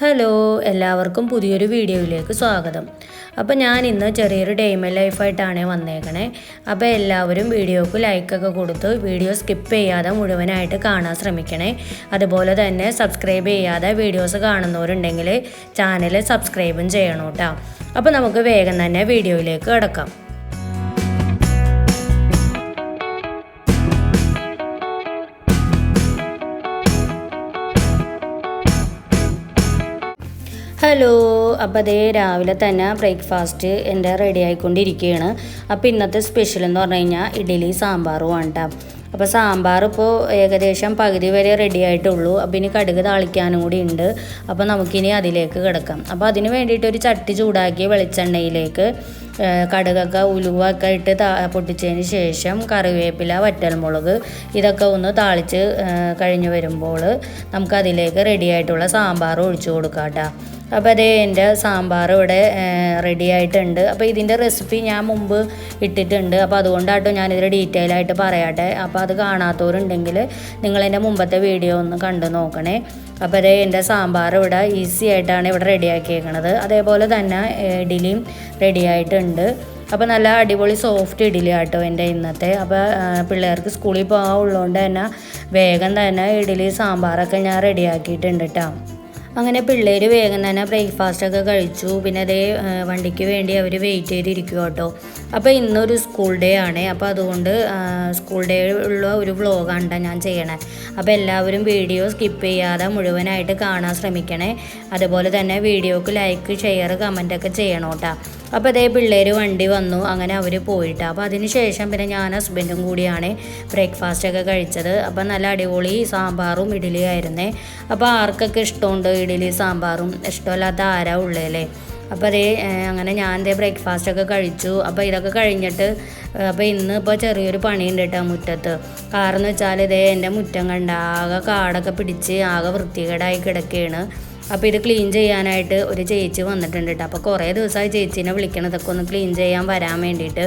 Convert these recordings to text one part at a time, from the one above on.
Hello എല്ലാവർക്കും പുതിയൊരു വീഡിയോയിലേക്ക് സ്വാഗതം. അപ്പോൾ ഞാൻ ഇന്ന് ചെറിയൊരു ഡെയ്മ ലൈഫായിട്ടാണ് വന്നേക്കണേ. അപ്പോൾ എല്ലാവരും വീഡിയോക്ക് ലൈക്കൊക്കെ കൊടുത്ത് വീഡിയോ സ്കിപ്പ് ചെയ്യാതെ മുഴുവനായിട്ട് കാണാൻ ശ്രമിക്കണേ. അതുപോലെ തന്നെ സബ്സ്ക്രൈബ് ചെയ്യാതെ വീഡിയോസ് കാണുന്നവരുണ്ടെങ്കിൽ ചാനൽ സബ്സ്ക്രൈബും ചെയ്യണം കേട്ടോ. അപ്പോൾ നമുക്ക് വേഗം തന്നെ വീഡിയോയിലേക്ക് കിടക്കാം. ഹലോ അപ്പോൾ അതേ രാവിലെ തന്നെ ബ്രേക്ക്ഫാസ്റ്റ് എന്റെ റെഡി ആയിക്കൊണ്ടിരിക്കുകയാണ് അപ്പോൾ ഇന്നത്തെ സ്പെഷ്യൽ എന്ന് പറഞ്ഞു കഴിഞ്ഞാൽ ഇഡ്ഡലി സാമ്പാറും ആണ് കേട്ടോ അപ്പോൾ സാമ്പാർ ഇപ്പോൾ ഏകദേശം പകുതി വരെ റെഡി ആയിട്ടുള്ളൂ. അപ്പോൾ ഇനി കടുക് താളിക്കാനും കൂടി ഉണ്ട്. അപ്പോൾ നമുക്കിനി അതിലേക്ക് കിടക്കാം. അപ്പോൾ അതിന് വേണ്ടിയിട്ട് ഒരു ചട്ടി ചൂടാക്കി വെളിച്ചെണ്ണയിലേക്ക് കടുകൊക്കെ ഉലുവൊക്കെ ഇട്ട് താ പൊട്ടിച്ചതിന് ശേഷം കറിവേപ്പില വറ്റൽമുളക് ഇതൊക്കെ ഒന്ന് താളിച്ച് കഴിഞ്ഞ് വരുമ്പോൾ നമുക്കതിലേക്ക് റെഡി ആയിട്ടുള്ള സാമ്പാർ ഒഴിച്ചു കൊടുക്കാം കേട്ടോ അപ്പോൾ അതേ എന്റെ സാമ്പാർ ഇവിടെ റെഡി ആയിട്ടുണ്ട്. അപ്പോൾ ഇതിന്റെ റെസിപ്പി ഞാൻ മുമ്പ് ഇട്ടിട്ടുണ്ട്. അപ്പോൾ അതുകൊണ്ടാട്ടോ ഞാനിതിൽ ഡീറ്റെയിൽ ആയിട്ട് പറയട്ടെ അപ്പോൾ അത് കാണാത്തവരുണ്ടെങ്കിൽ നിങ്ങൾ എന്റെ മുമ്പത്തെ വീഡിയോ ഒന്ന് കണ്ടു നോക്കണേ. അപ്പോൾ അതേ എന്റെ സാമ്പാർ ഇവിടെ ഈസി ആയിട്ടാണ് ഇവിടെ റെഡിയാക്കിയേക്കണത് അതേപോലെ തന്നെ ഇഡ്ഡലിയും റെഡി ആയിട്ടുണ്ട്. അപ്പോൾ നല്ല അടിപൊളി സോഫ്റ്റ് ഇഡ്ഡലി ആട്ടോ എന്റെ ഇന്നത്തെ. അപ്പോൾ പിള്ളേർക്ക് സ്കൂളിൽ പോകാനുള്ളതുകൊണ്ട് തന്നെ വേഗം തന്നെ ഇഡ്ഡലി സാമ്പാറൊക്കെ ഞാൻ റെഡിയാക്കിയിട്ടുണ്ട് കേട്ടോ അങ്ങനെ പിള്ളേർ വേഗം തന്നെ ബ്രേക്ക്ഫാസ്റ്റൊക്കെ കഴിച്ചു. പിന്നെ അതേ വണ്ടിക്ക് വേണ്ടി അവർ വെയിറ്റ് ചെയ്തിരിക്കും കേട്ടോ അപ്പോൾ ഇന്നൊരു സ്കൂൾ ഡേ ആണ്. അപ്പോൾ അതുകൊണ്ട് സ്കൂൾ ഡേ ഉള്ള ഒരു വ്ളോഗാണ് ഞാൻ ചെയ്യണേ. അപ്പോൾ എല്ലാവരും വീഡിയോ സ്കിപ്പ് ചെയ്യാതെ മുഴുവനായിട്ട് കാണാൻ ശ്രമിക്കണേ. അതുപോലെ തന്നെ വീഡിയോക്ക് ലൈക്ക് ഷെയർ കമന്റൊക്കെ ചെയ്യണം കേട്ടോ അപ്പോൾ അതേ പിള്ളേർ വണ്ടി വന്നു അങ്ങനെ അവർ പോയിട്ട്. അപ്പോൾ അതിന് ശേഷം പിന്നെ ഞാൻ ഹസ്ബൻഡും കൂടിയാണ് ബ്രേക്ക്ഫാസ്റ്റൊക്കെ കഴിച്ചത്. അപ്പോൾ നല്ല അടിപൊളി സാമ്പാറും ഇഡ്ഡലി ആയിരുന്നേ. അപ്പോൾ ആർക്കൊക്കെ ഇഷ്ടമുണ്ട് ഇഡ്ഡലി സാമ്പാറും? ഇഷ്ടമല്ലാത്ത ആരാ ഉള്ളതല്ലേ അപ്പോൾ അതേ അങ്ങനെ ഞാൻ ദേ ബ്രേക്ക്ഫാസ്റ്റൊക്കെ കഴിച്ചു. അപ്പോൾ ഇതൊക്കെ കഴിഞ്ഞിട്ട് അപ്പോൾ ഇന്ന് ഇപ്പോൾ ചെറിയൊരു പണിയുണ്ട് കേട്ടോ മുറ്റത്ത്. കാരണം വെച്ചാൽ ഇതേ എന്റെ മുറ്റം കണ്ട ആകെ കാടൊക്കെ പിടിച്ച് ആകെ വൃത്തികേടായി കിടക്കുകയാണ് അപ്പോൾ ഇത് ക്ലീൻ ചെയ്യാനായിട്ട് ഒരു ചേച്ചി വന്നിട്ടുണ്ട് കേട്ടോ അപ്പോൾ കുറേ ദിവസമായി ചേച്ചീനെ വിളിക്കണതൊക്കെ ഒന്ന് ക്ലീൻ ചെയ്യാൻ വരാൻ വേണ്ടിയിട്ട്.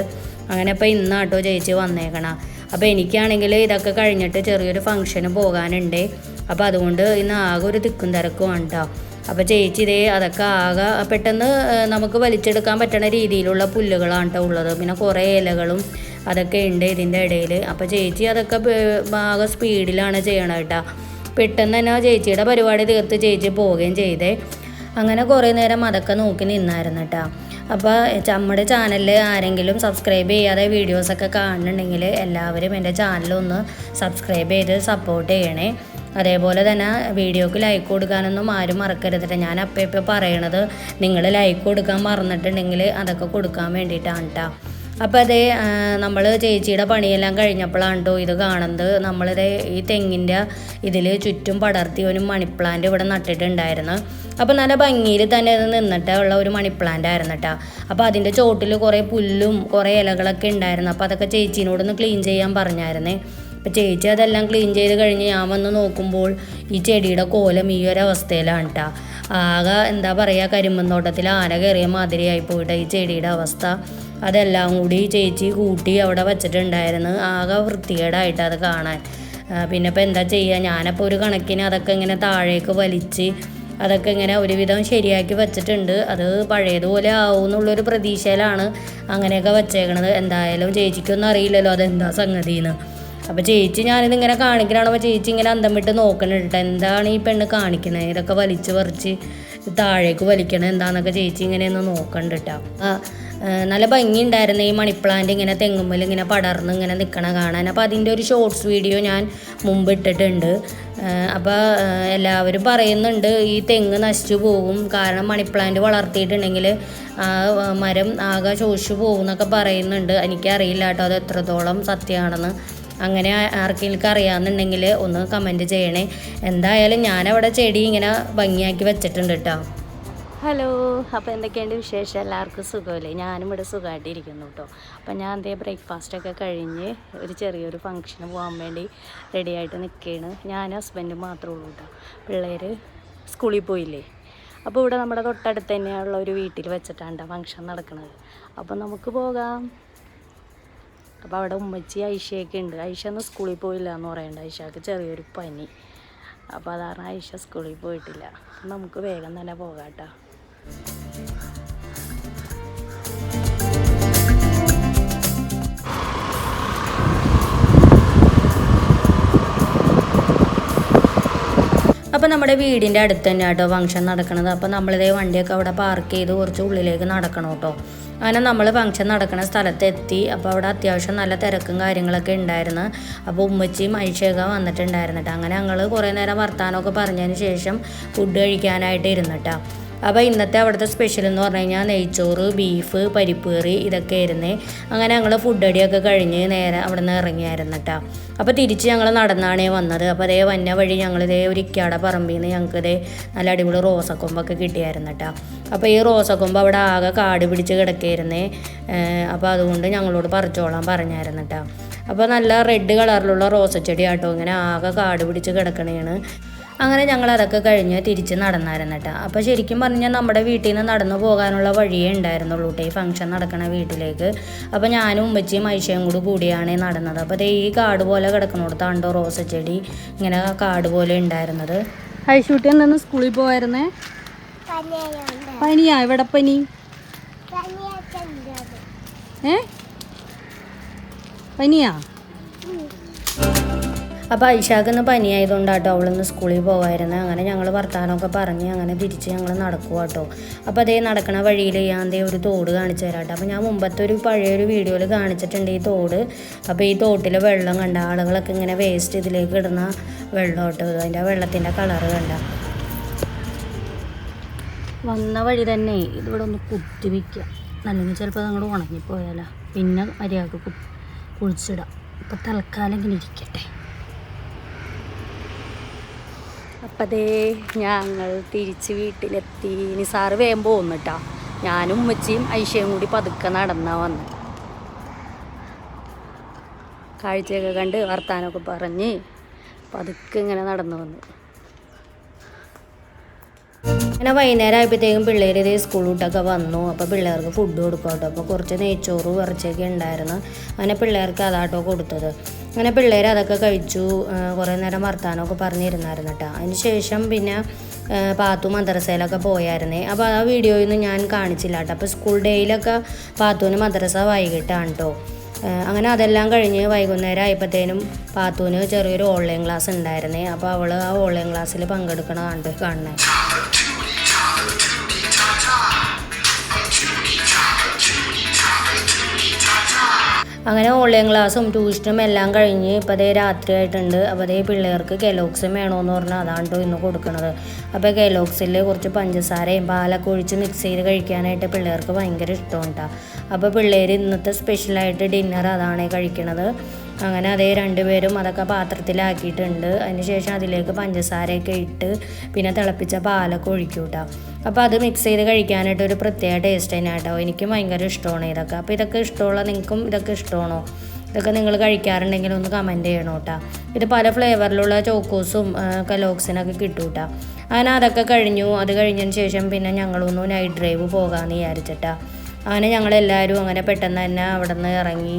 അങ്ങനെ അപ്പോൾ ഇന്നാട്ടോ ചേച്ചി വന്നേക്കണം. അപ്പോൾ എനിക്കാണെങ്കിൽ ഇതൊക്കെ കഴിഞ്ഞിട്ട് ചെറിയൊരു ഫംഗ്ഷന് പോകാനുണ്ട്. അപ്പോൾ അതുകൊണ്ട് ഇന്ന് ആകെ ഒരു തിക്കും തിരക്കുമാണ് കേട്ടോ അപ്പോൾ ചേച്ചി ഇതേ അതൊക്കെ ആകെ പെട്ടെന്ന് നമുക്ക് വലിച്ചെടുക്കാൻ പറ്റുന്ന രീതിയിലുള്ള പുല്ലുകളാണ് കേട്ടോ ഉള്ളത്. പിന്നെ കുറേ ഇലകളും അതൊക്കെ ഉണ്ട് ഇതിന്റെ ഇടയിൽ അപ്പോൾ ചേച്ചി അതൊക്കെ ആകെ സ്പീഡിലാണ് ചെയ്യണം കേട്ടോ പെട്ടെന്ന് തന്നെ ആ ചേച്ചിയുടെ പരിപാടി തീർത്ത് ചേച്ചി പോവുകയും ചെയ്തേ. അങ്ങനെ കുറേ നേരം അതൊക്കെ നോക്കി നിന്നായിരുന്നു കേട്ടോ അപ്പോൾ നമ്മുടെ ചാനലിൽ ആരെങ്കിലും സബ്സ്ക്രൈബ് ചെയ്യാതെ വീഡിയോസൊക്കെ കാണുന്നുണ്ടെങ്കിൽ എല്ലാവരും എന്റെ ചാനലൊന്ന് സബ്സ്ക്രൈബ് ചെയ്ത് സപ്പോർട്ട് ചെയ്യണേ. അതേപോലെ തന്നെ വീഡിയോക്ക് ലൈക്ക് കൊടുക്കാനൊന്നും ആരും മറക്കരുതിട്ട് ഞാൻ അപ്പം ഇപ്പം പറയണത് നിങ്ങൾ ലൈക്ക് കൊടുക്കാൻ മറന്നിട്ടുണ്ടെങ്കിൽ അതൊക്കെ കൊടുക്കാൻ വേണ്ടിയിട്ടാണ് കേട്ടോ അപ്പോൾ അതേ നമ്മൾ ചേച്ചിയുടെ പണിയെല്ലാം കഴിഞ്ഞപ്പോഴാണ് കേട്ടോ ഇത് കാണുന്നത്. നമ്മളിത് ഈ തെങ്ങിന്റെ ഇതിൽ ചുറ്റും പടർത്തി ഒരു മണി പ്ലാന്റ് ഇവിടെ നട്ടിട്ടുണ്ടായിരുന്നു. അപ്പോൾ നല്ല ഭംഗിയിൽ തന്നെ ഇത് നിന്നിട്ടുള്ള ഒരു മണി പ്ലാന്റ് ആയിരുന്നു കേട്ടോ അപ്പോൾ അതിന്റെ ചോട്ടിൽ കുറേ പുല്ലും കുറേ ഇലകളൊക്കെ ഉണ്ടായിരുന്നു. അപ്പോൾ അതൊക്കെ ചേച്ചീനോടൊന്ന് ക്ലീൻ ചെയ്യാൻ പറഞ്ഞായിരുന്നേ. അപ്പം ചേച്ചി അതെല്ലാം ക്ലീൻ ചെയ്ത് കഴിഞ്ഞ് ഞാൻ വന്ന് നോക്കുമ്പോൾ ഈ ചെടിയുടെ കോലം ഈ ഒരു അവസ്ഥയിലാണ് കേട്ടോ ആകെ എന്താ പറയുക കരിമ്പന്തോട്ടത്തിൽ ആന കയറിയ മാതിരിയായി പോയിട്ട് ഈ ചെടിയുടെ അവസ്ഥ. അതെല്ലാം കൂടി ചേച്ചി കൂട്ടി അവിടെ വച്ചിട്ടുണ്ടായിരുന്നു. ആകെ വൃത്തികേടായിട്ട് അത് കാണാൻ. പിന്നെ ഇപ്പോൾ എന്താ ചെയ്യുക ഞാനപ്പോൾ ഒരു കണക്കിന് അതൊക്കെ ഇങ്ങനെ താഴേക്ക് വലിച്ച് അതൊക്കെ ഇങ്ങനെ ഒരുവിധം ശരിയാക്കി വെച്ചിട്ടുണ്ട്. അത് പഴയതുപോലെ ആവും എന്നുള്ളൊരു പ്രതീക്ഷയിലാണ് അങ്ങനെയൊക്കെ വെച്ചേക്കണത്. എന്തായാലും ചേച്ചിക്കൊന്നും അറിയില്ലല്ലോ അതെന്താ സംഗതിന്ന്. അപ്പോൾ ചേച്ചി ഞാനിതിങ്ങനെ അപ്പോൾ ചേച്ചി ഇങ്ങനെ അന്തം വിട്ട് നോക്കണിട്ട് എന്താണ് ഈ പെണ്ണ് കാണിക്കണത് ഇതൊക്കെ വലിച്ചു പറിച്ച് താഴേക്ക് വലിക്കണം എന്താണെന്നൊക്കെ ചേച്ചി ഇങ്ങനെ ഒന്ന് നോക്കണ്ട കേട്ടോ നല്ല ഭംഗി ഉണ്ടായിരുന്ന ഈ മണിപ്ലാന്റ് ഇങ്ങനെ തെങ്ങുമ്മൽ ഇങ്ങനെ പടർന്ന് ഇങ്ങനെ നിൽക്കണ കാണാൻ. അപ്പോൾ അതിന്റെ ഒരു ഷോർട്സ് വീഡിയോ ഞാൻ മുമ്പ് ഇട്ടിട്ടുണ്ട്. അപ്പോൾ എല്ലാവരും പറയുന്നുണ്ട് ഈ തെങ്ങ് നശിച്ചു പോകും കാരണം മണിപ്ലാന്റ് വളർത്തിയിട്ടുണ്ടെങ്കിൽ ആ, മരം ആകെ ചോദിച്ചു പോകും എന്നൊക്കെ പറയുന്നുണ്ട്. എനിക്കറിയില്ല കേട്ടോ അത് എത്രത്തോളം സത്യമാണെന്ന്. അങ്ങനെ ആർക്കെങ്കിലും അറിയാമെന്നുണ്ടെങ്കിൽ ഒന്ന് കമന്റ് ചെയ്യണേ. എന്തായാലും ഞാനവിടെ ചെടി ഇങ്ങനെ ഭംഗിയാക്കി വെച്ചിട്ടുണ്ട് കേട്ടോ. ഹലോ അപ്പോൾ എന്തൊക്കെയുണ്ട് വിശേഷം? എല്ലാവർക്കും സുഖമല്ലേ? ഞാനും ഇവിടെ സുഖമായിട്ടിരിക്കുന്നു കേട്ടോ. അപ്പോൾ ഞാൻ എന്തേ ബ്രേക്ക്ഫാസ്റ്റൊക്കെ കഴിഞ്ഞ് ഒരു ചെറിയൊരു ഫംഗ്ഷന് പോകാൻ വേണ്ടി റെഡി ആയിട്ട് നിൽക്കുകയാണ് ഞാൻ ഹസ്ബൻഡ് മാത്രമേ ഉള്ളൂ കേട്ടോ. പിള്ളേർ സ്കൂളിൽ പോയില്ലേ? അപ്പോൾ ഇവിടെ നമ്മുടെ തൊട്ടടുത്ത് തന്നെയുള്ള ഒരു വീട്ടിൽ വെച്ചിട്ടാണ് ഫംഗ്ഷൻ നടക്കുന്നത്. അപ്പോൾ നമുക്ക് പോകാം. അപ്പോൾ അവിടെ ഉമ്മച്ചി ഐഷയൊക്കെ ഉണ്ട്. ഐഷ ഒന്ന് സ്കൂളിൽ പോയില്ല എന്ന് പറയണ്ട. ഐഷക്ക് ചെറിയൊരു പനി. അപ്പോൾ അതാണ് ഐഷ സ്കൂളിൽ പോയിട്ടില്ല. നമുക്ക് വേഗം തന്നെ പോകാം കേട്ടോ. അപ്പോൾ നമ്മുടെ വീടിന്റെ അടുത്ത് തന്നെ കേട്ടോ ഫംഗ്ഷൻ നടക്കുന്നത് അപ്പോൾ നമ്മളിതേ വണ്ടിയൊക്കെ അവിടെ പാർക്ക് ചെയ്ത് കുറച്ച് ഉള്ളിലേക്ക് നടക്കണം കേട്ടോ അങ്ങനെ നമ്മൾ ഫംഗ്ഷൻ നടക്കുന്ന സ്ഥലത്ത് എത്തി. അപ്പോൾ അവിടെ അത്യാവശ്യം നല്ല തിരക്കും കാര്യങ്ങളൊക്കെ ഉണ്ടായിരുന്നു. അപ്പോൾ ഉമ്മച്ചിയും ഐഷയൊക്കെ വന്നിട്ടുണ്ടായിരുന്നിട്ട് അങ്ങനെ ഞങ്ങൾ കുറേ നേരം വർത്താനമൊക്കെ പറഞ്ഞതിന് ശേഷം ഫുഡ് കഴിക്കാനായിട്ട് ഇരുന്നിട്ടാ അപ്പോൾ ഇന്നത്തെ അവിടുത്തെ സ്പെഷ്യൽ എന്ന് പറഞ്ഞു കഴിഞ്ഞാൽ നെയ്ച്ചോറ് ബീഫ് പരിപ്പ് കറി ഇതൊക്കെ ആയിരുന്നു. അങ്ങനെ ഞങ്ങൾ ഫുഡ് അടിയൊക്കെ കഴിഞ്ഞ് നേരെ അവിടെ നിന്ന് ഇറങ്ങിയായിരുന്നു കേട്ടോ അപ്പോൾ തിരിച്ച് ഞങ്ങൾ നടന്നാണ് വന്നത്. അപ്പോൾ അതേ വന്ന വഴി ഞങ്ങൾ ഇതേ ഒരു ഇക്കാട പറമ്പിൽ നിന്ന് ഞങ്ങൾക്ക് ഇതേ നല്ല അടിപൊളി റോസക്കൊമ്പൊക്കെ കിട്ടിയായിരുന്നു കേട്ടോ അപ്പോൾ ഈ റോസക്കൊമ്പ് അവിടെ ആകെ കാട് പിടിച്ച് കിടക്കായിരുന്നേ. അപ്പോൾ അതുകൊണ്ട് ഞങ്ങളോട് പറിച്ചോളാൻ പറഞ്ഞായിരുന്നു കേട്ടോ അപ്പോൾ നല്ല റെഡ് കളറിലുള്ള റോസച്ചെടി ആട്ടോ ഇങ്ങനെ ആകെ കാട് പിടിച്ച് കിടക്കണേണ്. അങ്ങനെ ഞങ്ങൾ അതൊക്കെ കഴിഞ്ഞ് തിരിച്ച് നടന്നായിരുന്നു കേട്ടോ അപ്പോൾ ശരിക്കും പറഞ്ഞാൽ നമ്മുടെ വീട്ടിൽ നിന്ന് നടന്നു പോകാനുള്ള വഴിയേ ഉണ്ടായിരുന്നുള്ളൂ കേട്ടോ ഈ ഫംഗ്ഷൻ നടക്കണ വീട്ടിലേക്ക്. അപ്പോൾ ഞാനും ഉമ്മച്ചിയും ഐശയും കൂടി കൂടിയാണ് നടന്നത്. അപ്പോൾ അതേ ഈ കാട് പോലെ കിടക്കണോടത്താണ്ടോ റോസച്ചെടി ഇങ്ങനെ കാട് പോലെ ഉണ്ടായിരുന്നത്. ഐഷൂട്ടി എന്നാണ് സ്കൂളിൽ പോയായിരുന്നേ പനിയാ? ഇവിടെ പനി? ഏ? പനിയാ? അപ്പോൾ ഐഷാക്കിന്ന് പനിയായതുകൊണ്ട് കേട്ടോ അവളൊന്ന് സ്കൂളിൽ പോകായിരുന്നു അങ്ങനെ ഞങ്ങൾ വർത്തമാനമൊക്കെ പറഞ്ഞ് അങ്ങനെ തിരിച്ച് ഞങ്ങൾ നടക്കുക കേട്ടോ അപ്പോൾ അതേ നടക്കണ വഴിയിൽ ഞാൻ ദേ ഒരു തോട് കാണിച്ചു തരാം കേട്ടോ അപ്പോൾ ഞാൻ മുമ്പത്തെ ഒരു പഴയൊരു വീഡിയോയിൽ കാണിച്ചിട്ടുണ്ട് ഈ തോട്. അപ്പോൾ ഈ തോട്ടിലെ വെള്ളം കണ്ട ആളുകളൊക്കെ ഇങ്ങനെ വേസ്റ്റ് ഇതിലേക്ക് ഇടുന്ന വെള്ളം കേട്ടോ അതിന്റെ വെള്ളത്തിന്റെ കളറ് കണ്ട. വന്ന വഴി തന്നെ ഇതിവിടെ ഒന്ന് കുത്തി വയ്ക്കുക അല്ലെങ്കിൽ ചിലപ്പോൾ അതങ്ങോട് ഉണങ്ങിപ്പോയാലോ. പിന്നെ മര്യാദയ്ക്ക് കു കുഴിച്ചിടാം. ഇപ്പം തൽക്കാലം ഇങ്ങനെ ഇരിക്കട്ടെ. അപ്പം ദേ ഞങ്ങൾ തിരിച്ച് വീട്ടിലെത്തി. നിസാറ് വേഗം പോകുന്നിട്ടാ ഞാനും ഉമ്മച്ചിയും ഐഷയും കൂടി പതുക്കെ നടന്നാ വന്ന്. കാഴ്ചയൊക്കെ കണ്ട് വർത്താനമൊക്കെ പറഞ്ഞ് പതുക്കെ ഇങ്ങനെ നടന്നു വന്നു. അങ്ങനെ വൈകുന്നേരം ആയപ്പോഴത്തേക്കും പിള്ളേർ ഇതേ സ്കൂൾ വിട്ടൊക്കെ വന്നു. അപ്പോൾ പിള്ളേർക്ക് ഫുഡ് കൊടുക്കാം കേട്ടോ അപ്പോൾ കുറച്ച് നെയ്ച്ചോറ് കുറച്ചൊക്കെ ഉണ്ടായിരുന്നു. അങ്ങനെ പിള്ളേർക്ക് അതാട്ടോ കൊടുത്തത്. അങ്ങനെ പിള്ളേർ അതൊക്കെ കഴിച്ചു കുറേ നേരം വർത്താനമൊക്കെ പറഞ്ഞിരുന്നായിരുന്നു കേട്ടോ. അതിന് ശേഷം പിന്നെ പാത്തു മദ്രസയിലൊക്കെ പോയായിരുന്നേ. അപ്പോൾ ആ വീഡിയോയിൽ നിന്ന് ഞാൻ കാണിച്ചില്ല കേട്ടോ. അപ്പോൾ സ്കൂൾ ഡേയിലൊക്കെ പാത്തുവിന് മദ്രസ വൈകിട്ടാണ് കേട്ടോ. അങ്ങനെ അതെല്ലാം കഴിഞ്ഞ് വൈകുന്നേരം ആയപ്പോഴത്തേനും പാത്തുവിന് ചെറിയൊരു ഓൺലൈൻ ക്ലാസ് ഉണ്ടായിരുന്നേ. അപ്പോൾ അവൾ ആ ഓൺലൈൻ ക്ലാസ്സിൽ പങ്കെടുക്കണ കണ്ട് അങ്ങനെ ഓൺലൈൻ ക്ലാസ്സും ട്യൂഷനും എല്ലാം കഴിഞ്ഞ് ഇപ്പോൾ അതേ രാത്രി ആയിട്ടുണ്ട് അപ്പോൾ അതേ പിള്ളേർക്ക് കെലോക്സും വേണമെന്ന് പറഞ്ഞാൽ അതാണ് കേട്ടോ ഇന്ന് കൊടുക്കുന്നത് അപ്പോൾ കെലോക്സിൽ കുറച്ച് പഞ്ചസാരയും പാലൊക്കെ ഒഴിച്ച് മിക്സ് ചെയ്ത് കഴിക്കാനായിട്ട് പിള്ളേർക്ക് ഭയങ്കര ഇഷ്ടമുണ്ടാകും അപ്പോൾ പിള്ളേർ ഇന്നത്തെ സ്പെഷ്യലായിട്ട് ഡിന്നർ അതാണ് കഴിക്കണത്. അങ്ങനെ അതേ രണ്ടുപേരും അതൊക്കെ പാത്രത്തിലാക്കിയിട്ടുണ്ട്. അതിന് ശേഷം അതിലേക്ക് പഞ്ചസാരയൊക്കെ ഇട്ട് പിന്നെ തിളപ്പിച്ച പാലൊക്കെ ഒഴിക്കും കേട്ടോ അപ്പോൾ അത് മിക്സ് ചെയ്ത് കഴിക്കാനായിട്ട് ഒരു പ്രത്യേക ടേസ്റ്റ് തന്നെ കേട്ടോ. എനിക്കും ഭയങ്കര ഇഷ്ടമാണ് ഇതൊക്കെ. അപ്പോൾ ഇതൊക്കെ ഇഷ്ടമുള്ള നിങ്ങൾക്കും ഇതൊക്കെ ഇഷ്ടമാണോ? ഇതൊക്കെ നിങ്ങൾ കഴിക്കാറുണ്ടെങ്കിൽ ഒന്ന് കമന്റ് ചെയ്യണം കേട്ടോ. ഇത് പല ഫ്ലേവറിലുള്ള ചോക്കോസും കലോക്സിനൊക്കെ കിട്ടും കേട്ടോ. അങ്ങനെ അതൊക്കെ കഴിഞ്ഞു. അത് കഴിഞ്ഞതിന് ശേഷം പിന്നെ ഞങ്ങളൊന്ന് നൈറ്റ് ഡ്രൈവ് പോകാമെന്ന് വിചാരിച്ചിട്ടാ. അങ്ങനെ ഞങ്ങളെല്ലാവരും അങ്ങനെ പെട്ടെന്ന് തന്നെ അവിടെ നിന്ന് ഇറങ്ങി.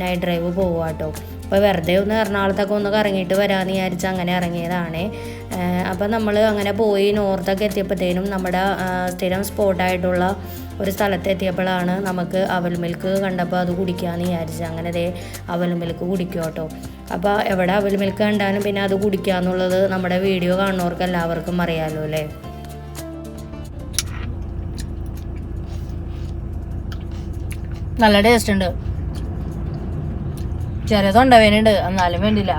നൈറ്റ് ഡ്രൈവ് പോവുക കേട്ടോ അപ്പോൾ വെറുതെ ഒന്ന് എറണാകുളത്തൊക്കെ ഒന്ന് കറങ്ങിയിട്ട് വരാമെന്ന് വിചാരിച്ച് അങ്ങനെ ഇറങ്ങിയതാണ് അപ്പോൾ നമ്മൾ അങ്ങനെ പോയി നോർത്തൊക്കെ എത്തിയപ്പോഴത്തേനും നമ്മുടെ സ്ഥിരം സ്പോട്ടായിട്ടുള്ള ഒരു സ്ഥലത്ത് എത്തിയപ്പോഴാണ് നമുക്ക് അവൽ മിൽക്ക് കണ്ടപ്പോൾ അത് കുടിക്കാമെന്ന് വിചാരിച്ചത് അങ്ങനെ ദേ അവൽ മിൽക്ക് കുടിക്കും കേട്ടോ അപ്പോൾ എവിടെ അവൽ മിൽക്ക് കണ്ടാലും പിന്നെ അത് കുടിക്കുക എന്നുള്ളത് നമ്മുടെ വീഡിയോ കാണുന്നവർക്ക് എല്ലാവർക്കും അറിയാമല്ലോ അല്ലേ? നല്ല ടേസ്റ്റ് ഉണ്ട്. ചെറിയ തൊണ്ടവേനുണ്ട് എന്നാലും വേണ്ടില്ല.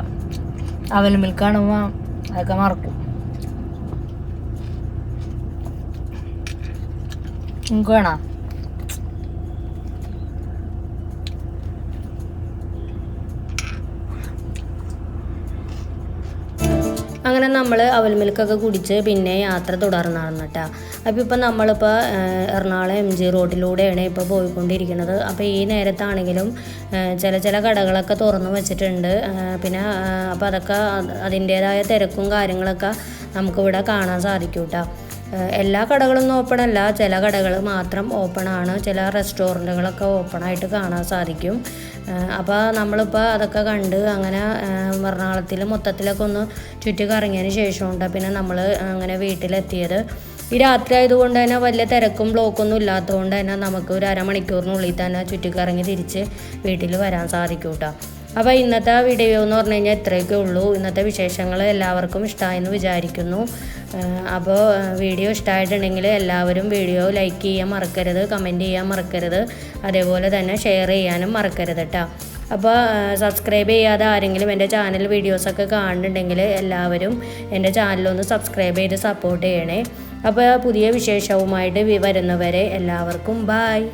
അവൽ മിൽക്ക് കാണുമ്പോൾ അതൊക്കെ മറക്കും. നിങ്ങൾക്ക് വേണോ? അങ്ങനെ നമ്മൾ അവൽ മിൽക്കൊക്കെ കുടിച്ച് പിന്നെ യാത്ര തുടർന്നാണ് കേട്ടോ അപ്പോൾ ഇപ്പം നമ്മളിപ്പോൾ എറണാകുളം എം ജി റോഡിലൂടെയാണ് ഇപ്പോൾ പോയിക്കൊണ്ടിരിക്കുന്നത്. അപ്പോൾ ഈ നേരത്താണെങ്കിലും ചില ചില കടകളൊക്കെ തുറന്നു വെച്ചിട്ടുണ്ട്. പിന്നെ അപ്പോൾ അതൊക്കെ അത് അതിന്റേതായ തിരക്കും കാര്യങ്ങളൊക്കെ നമുക്കിവിടെ കാണാൻ സാധിക്കും കേട്ടോ എല്ലാ കടകളൊന്നും ഓപ്പൺ അല്ല. ചില കടകൾ മാത്രം ഓപ്പൺ ആണ്. ചില റെസ്റ്റോറന്റുകളൊക്കെ ഓപ്പൺ ആയിട്ട് കാണാൻ സാധിക്കും. അപ്പോൾ നമ്മളിപ്പോൾ അതൊക്കെ കണ്ട് അങ്ങനെ എറണാകുളത്തിൽ മൊത്തത്തിലൊക്കെ ഒന്ന് ചുറ്റി കറങ്ങിയതിന് ശേഷമുണ്ട്. പിന്നെ നമ്മൾ അങ്ങനെ വീട്ടിലെത്തിയത്. ഈ രാത്രി ആയതുകൊണ്ട് തന്നെ വലിയ തിരക്കും ബ്ലോക്കൊന്നും ഇല്ലാത്തതുകൊണ്ട് തന്നെ നമുക്ക് ഒരു അരമണിക്കൂറിനുള്ളിൽ തന്നെ ചുറ്റിക്കറങ്ങി തിരിച്ച് വീട്ടിൽ വരാൻ സാധിക്കും കേട്ടോ അപ്പോൾ ഇന്നത്തെ വീഡിയോ എന്ന് പറഞ്ഞു കഴിഞ്ഞാൽ ഇത്രയൊക്കെ ഉള്ളൂ. ഇന്നത്തെ വിശേഷങ്ങൾ എല്ലാവർക്കും ഇഷ്ടമായെന്ന് വിചാരിക്കുന്നു. അപ്പോൾ വീഡിയോ ഇഷ്ടമായിട്ടുണ്ടെങ്കിൽ എല്ലാവരും വീഡിയോ ലൈക്ക് ചെയ്യാൻ മറക്കരുത് കമന്റ് ചെയ്യാൻ മറക്കരുത്. അതേപോലെ തന്നെ ഷെയർ ചെയ്യാനും മറക്കരുത് കേട്ടോ അപ്പോൾ സബ്സ്ക്രൈബ് ചെയ്യാതെ ആരെങ്കിലും എന്റെ ചാനൽ വീഡിയോസൊക്കെ കാണുന്നുണ്ടെങ്കിൽ എല്ലാവരും എന്റെ ചാനലൊന്ന് സബ്സ്ക്രൈബ് ചെയ്ത് സപ്പോർട്ട് ചെയ്യണേ. അപ്പോൾ പുതിയ വിശേഷവുമായിട്ട് വരുന്നവരെ എല്ലാവർക്കും ബായ്